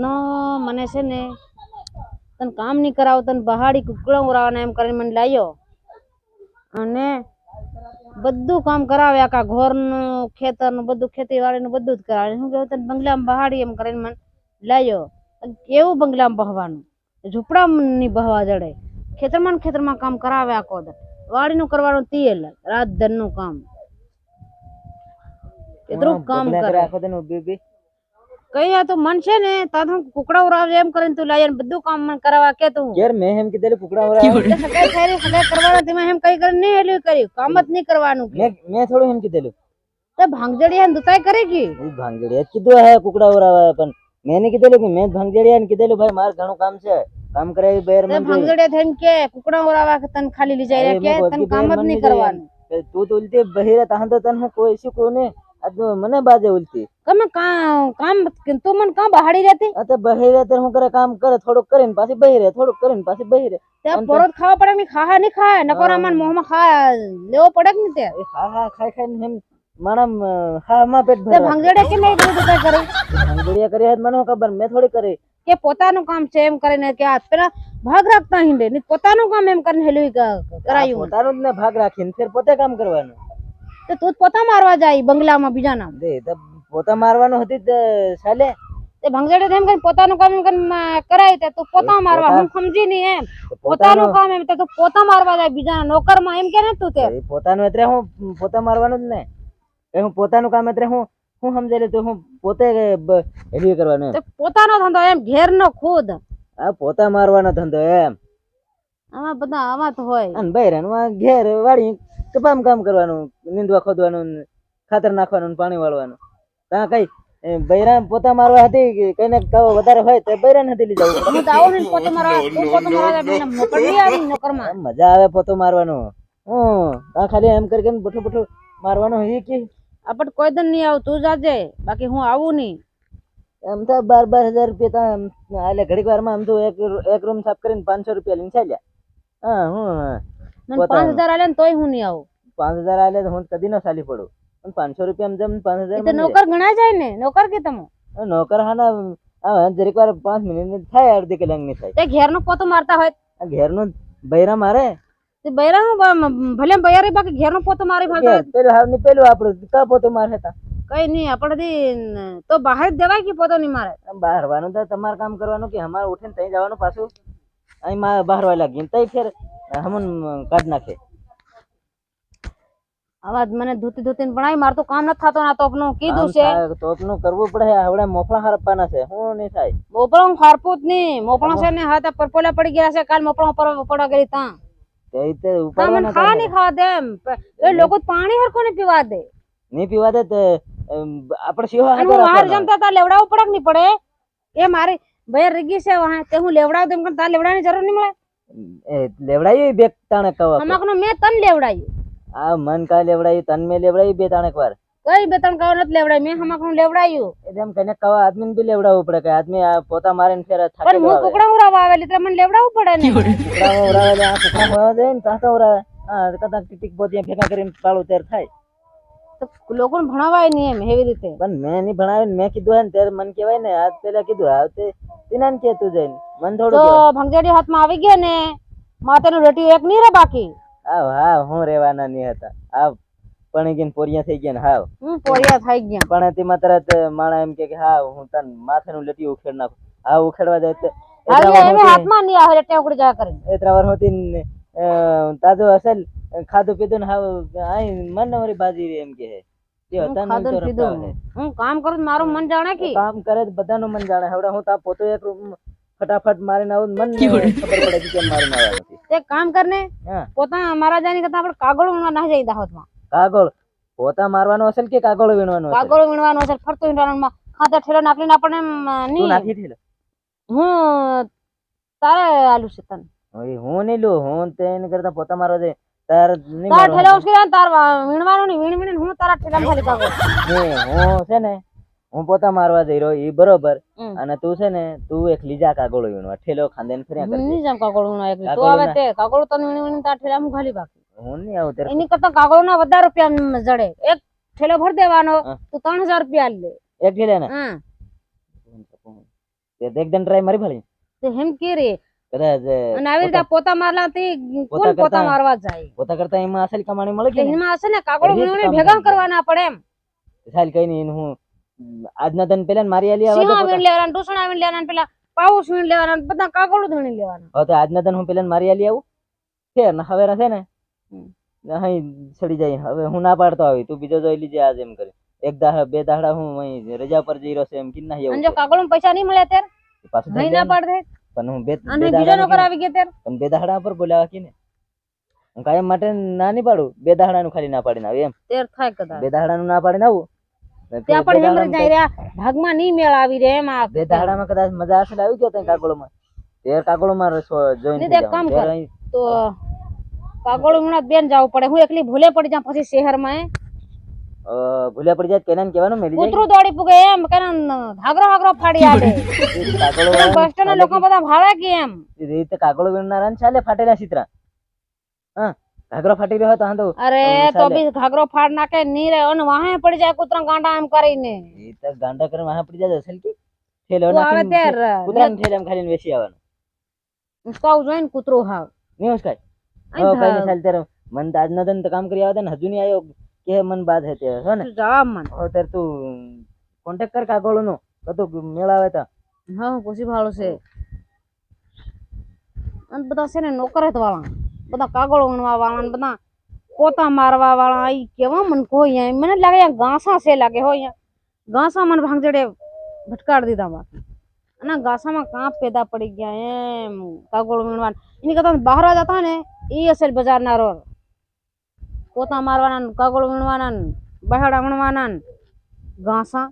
ન મને છે ને તને કામ નહીં કરાવ તને બહાડી કુકડા ઉરાવાના એમ કરીને મને લાવ્યો અને બધું કામ કરાવે આખા ઘરનું ખેતરનું બધું ખેતીવાડીનું બધું જ કરાવે. શું કહ્યું તને બંગલામાં બહાડી એમ કરીને મને લાવ્યો કેવું બંગલામાં બહવાનું? ઝૂંપડામાં નહીં બહવા જડે. ખેતરમાં ખેતરમાં કામ કરાવે આખો. વાડીનું કરવાનું તેલ રાતનું કામ. કેટલું કામ કરે. આખો દિન કઈ આ તો મન છે ને તા તો હું કુકડા ઉરાવ એમ કરીને તું લાવીને બધું કામ મન કરાવવા કે તું. યાર મેં એમ કીધેલું કુકડા ઉરાવ. એટલે સગાઈ થઈ રહી, સગાઈ કરવાના તેમાં એમ કઈ કરીને નહીં હેલ્યું કર્યું. કામ જ નહીં કરવાનું. મેં મેં થોડું એમ કીધેલું. તે ભાંગજડિયા ને દુતાઈ કરે કે જ કીધું હે કુકડા ઉરાવ. પણ મેં નહીં કીધેલું કે મેં ને કીધેલું ભાઈ મારે ઘણું કામ છે. કામ કરાવી બેર મને જોઈએ. ભાંગજડિયા થઈને કે કુકડા ઉરાવવા કે તને ખાલી લઈ જાય કે તન કામ જ નહીં કરવાનું. તું તો ઉલટી બહેરે તાહન તો તન હું કોઈ શું કહું ને? આ મને બાજે ઉલટી તમે કામ તું મને કામ બહાડી રહેતી આ તો બહેરે તો હું કરે કામ કરે થોડુંક કરીને પાછી બહેરે થોડુંક કરીને પાછી બહી રહે તે તો- પરોઠ ખાવા પડે કે ખાહા ની ખાય નકોર. આમાં મોહમાં ખા લેવો પડે કે નહીં તે હા હા ખાઈ ખાઈને એમ માણા હા માં પેટ તે ભરવા ભાંગજડિયા કે નહીં બધું દુતાઈ કરે ભાંગડિયા કરી હે મને ખબર મેં થોડી કરી કે પોતાનું કામ છે એમ કરીને કે આ પેલા ભાગ રાખતા હિંડે ને પોતાનું કામ એમ કરીને હેલું કરાયું પોતાનું જ ને ભાગ રાખીને ફેર પોતે કામ કરવાનું તો તું પોતા મારવા જાય બંગલામાં બીજાના દે તો પોતા મારવાનું હતી જ સાલે. તે ભંગજડે એમ કરીને પોતાનું કામ એમ કરીને કરાય તે તું પોતા મારવા હું સમજી નહીં એમ. પોતાનું કામ એમ તે તું પોતા મારવા જાય બીજાના નોકરમાં એમ કે ને તું તે. પોતાનું એટલે હું પોતા મારવાનું જ ને. એ હું પોતાનું કામ એટલે હું હું સમજેલું તો હું પોતે કરવાનું પોતાનો ધંધો એમ ઘેરનો ખુદ. આ પોતા મારવાનો ધંધો એમ. આમાં બધા આમાં તો હોય. અને બૈરાનું ઘેર વાળી કપામ કામ કરવાનું નીંદવા ખોદવાનું ખાતર નાખવાનું પાણી વાળવાનું. ત્યાં કઈ બૈરા પોતા મારવા હતી કે કઈ ને કહો વધારે હોય તો બૈરા નથી લઈ જવું. હું તો આવું ને પોતા મારવા પોતા મારવા મને મોકલી આવી નોકરમાં મજા આવે પોતો મારવાનું. હું ત્યાં ખાલી એમ કરી કરીને બઠું બઠું મારવાનું એ કે? આપણે કોઈ દન નહીં આવું તું જાજે બાકી હું આવું નહીં. એમ તો બાર બાર હજાર રૂપિયા તા એટલે ઘડીક વારમાં આમ તો એક એક રૂમ સાફ કરીને પાંચસો રૂપિયા લઈને ચાલ્યા. હા હું હા. મને પાંચ હજાર આલે ને તોય હું નહીં આવું. પાંચ હજાર આલે તો હું કદી ન સાલી પડું. પણ પાંચસો રૂપિયા જેમ પાંચ એ તો નોકર ગણાય જાય ને નોકર કે તમે? નોકર હા જરીક વાર પાંચ મિનિટ થાય અડધી કલાકની થાય પોતો મારતા હોય. બૈરા મારે? બૈરા ભલે બૈરા બાકી ઘેરનો પોતો મારી ફરતા પેલું હાવની પેલું આપણું કા પોતો મારે તા? કઈ નહીં આપણે તો બહાર જ દેવાય કે પોતો નહીં મારે? બહારવાનું તો તમારે કામ કરવાનું કે અમારે ઉઠીને ત્યાં જવાનું પાછું? અહીં માં બહાર વાય લાગી તઈ ફેર હમન કાઢ નાખે. આવાજ મને ધોતી ધોતી ભણાય મારે તો કામ નથી થતો ના તોપનું. કીધું છે? તોપનું તો કરવું પડે હવે મોફળા હરપવાના છે હું નહીં થાય. મોપળો ખારપું જ નહીં. મોપળો છે ને હાથે પરપોલા પડી ગયા છે કાલ મોપળો પર પડા ગઈ ત્યાં તે ઉપર તા મને ખાવા. નહીં ખાવા દે એ લોકો તો પાણી હરકો ને પીવા દે. નહીં પીવા દે તે આપણે હાથે હું બહાર. જમતા તા લેવડાવવું પડક નહીં પડે? એ મારી ભાઈ રીગી છે વહા તે હું લેવડાવ દેમ પણ તા લેવડાવવાની જરૂર નહીં મળે? લેવડાયું બે તાણે કવા અમાકનો મે તન લેવડાયું. આ મન કા લેવડાયું તન મે લેવડાયું બે તાણે વાર? કઈ બે ત્રણ કવર નથી લેવડાવ્યું મેં હમાકનું લેવડાયું. એમ કને કવા આદમીને બી લેવડાવવું પડે કે આદમી આ પોતા મારીને ફેર પણ થાકેલો હું કુકડા ઉરાવા આવેલી એટલે મને લેવડાવવું પડે ને. કુકડા ઉરાવેલી આ કુકડા ઉરાવે દે ને તાતા ઉરાવે હા કદાચ ટીક બોધિયા ભેગા કરીને પાળું તેર થાય. તો લોકોને ભણાવાય નહીં એમ એવી રીતે. પણ મેં નહીં ભણાવ્યું મેં કીધું હે ને ત્યારે મને કહેવાય ને આજ પેલા કીધું આવતે તેના ને કે તું જઈને થોડું તો ભંગેડી હાથમાં આવી ગયા ને માતાનું રેટી એક નહીં રે બાકી? આવ હા હું રેવાના નહીં હતા. આવ પણી ગઈને પોરિયા થઈ ગયા ને હાવ. હું પોરિયા થઈ ગયા. પણ તેમાં તરત માણા એમ કે કે હા હું તન માથાનું લટી ઉખેડ નાખું. હા ઉખેડવા જાય તે હાથમાં નહીં આવે એટલે ઉખડી જા કરીને એટલા વાર હોતી ને, તાજો અસલ ખાધું પીધું ને હાવ આઈ મન નવરી બાજી એમ કે હે. હું કામ કરું મારું મન જાણે કે? કામ કરે બધાનું મન જાણે. હવે હું તા પોતે એક ફટાફટ મારીને આવું મન ખબર પડે કે કેમ મારીને આવ્યા નથી તે કામ કરને પોતા મારા જાની કરતા આપણે કાગળ વીણવા ના જાય દાહોદમાં. કાગળ? પોતા મારવાનો અસલ કે કાગળ વીણવાનો? કાગળ વીણવાનો છે ફરતો વીણવાનો ખાતર ઠેલો નાખીને આપણને નહીં. નાખી ઠેલો. હું તારે આલુ છે તને. ઓય હું નહીં લો હું તે એને કરતા પોતા મારવા દે તાર નહીં તારા ઠેલા ઉસકી તાર વીણવાનું નહીં વીણ વીણીને હું તારા ઠેલા ખાલી કાગળ. હું છે ને હું પોતા મારવા જઈ રહ્યો ઈ બરોબર. અને તું છે ને તું એક લીજા કાગળો વીણવા. ઠેલો ખાંદે ને ફર્યા નહીં જેમ કાગળ વીણવા એક તો આવે તે. કાગળો તને વીણી વીણી તા ઠેલા હું ખાલી બાકી હું નહીં આવું ત્યારે. એની કરતા કાગળો ના વધારે રૂપિયા જડે. એક ઠેલો ભર દેવાનો તું તો ત્રણ હજાર રૂપિયા લે. એક ઠેલે ને? હા. તે એકદમ ટ્રાય મારી ભળી. તે હેમ કે રે કદાચ અને આવી રીતે પોતા મારલાથી કોણ પોતા પોતા કરતા- મારવા જાય. પોતા કરતા એમાં અસલ કમાણી મળે કે એમાં ને કાગળો ભેગા કરવાના પડે એમ. ચાલ કઈ નહીં હું આજના તને પેલા મારી આલી આવા સિંહા વીણ લેવાના ટુસણા વીણ લેવાના પેલા પાઉસ વીણ લેવાના બધા કાગળો ધણી લેવાના. હવે તો આજના તને હું પેલા મારી આલી આવું? છે ને હવે છે ને. અહીં સડી જાય. હવે હું ના પાડતો આવી તું બીજો જોઈ લીજે આજ એમ કરી. એક દાડા બે દાડા હું અહીં રજા પર જઈ રહ્યો છે એમ કિન્ના અને જો કાગળો પૈસા નહીં મળ્યા ત્યારે? પાછું નહીં ના પાડ? દે પણ હું બે અને બીજો નોકર આવી ગયો તેર પણ બે દાડા પર બોલાવા કે ને હું કાયમ માટે ના નહીં પાડું બે દાડાનું ખાલી ના પાડીને આવી એમ. તેર થાય કદાચ. બે દાડાનું ના પાડીને આવું. ને ત્યાં પણ હેમરે દાડામાં જાય રહ્યા. ભાગમાં નહીં મેળ આવી રહે એમ આ બે દાડામાં કદાચ મજા આવશે આવી ગયો ત્યાં કાગળોમાં. તેર કાગળોમાં જોઈન નહીં તો કામ કર. તો કાગળો વીણા બેન જવું પડે. હું એકલી ભૂલે પડી જા પછી શહેરમાં એ ભૂલ્યા પડી જાય કેનાન કેવાનું મેલી જાય? કૂતરું દોડી પૂગે એમ કેનાન ભાગરો ભાગરો ફાડી આડે. કાગળો બસ્ટના લોકો બધા ભાવે કે એમ. રીતે કાગળો વીણનારા ચાલે ફાટેલા ચિત્રા હા. ઘાઘરો ફાટી રહ્યો તો હા તો અરે તો. બી ઘાઘરો ફાડ નાખે ની રે અને વાહે પડી જાય કૂતરા ગાંડા એમ કરીને. એ તો ગાંડા કરીને વાહે પડી જાય સલકી ઠેલો તું આવે ત્યારે. કૂતરાને ઠેલામાં ખાલીને વેચી આવવાનું. ઉસકાવું જોઈન કૂતરું હાવ. નહીં ઉસકાય હવે કઈ ચાલ ત્યારે મન તો આજનો દિન તો કામ કરી આવે ને હજુ ની આયો કે મન બાદ હે તે હો ને? જવાબ મન. હવે તેર તું કોન્ટેક્ટ કર કાગળો નો કતો મેળાવે તા. હા હું ભાળો છે. અને બધા છે ને નોકરત વાળા. બધા કાગળો વીણવા વાળા ને બધા પોતા મારવા વાળા ઈ કેવા મને કોઈ અહીંયા. મને લાગે અહીંયા ઘાસા છે લાગે હો અહીંયા. ઘાસા મને ભાંગજડે ભટકાડી દીધા બાકી અને ઘાસામાં કાંપ પેદા પડી ગયા એમ, કાગળો વીણવા એની કરતા બહાર જતા ને, ઈ અસલ બજારના રોડ. પોતા મારવાના ને, કાગળો વીણવાના ને, બહાડા વીણવાના ને ઘાસા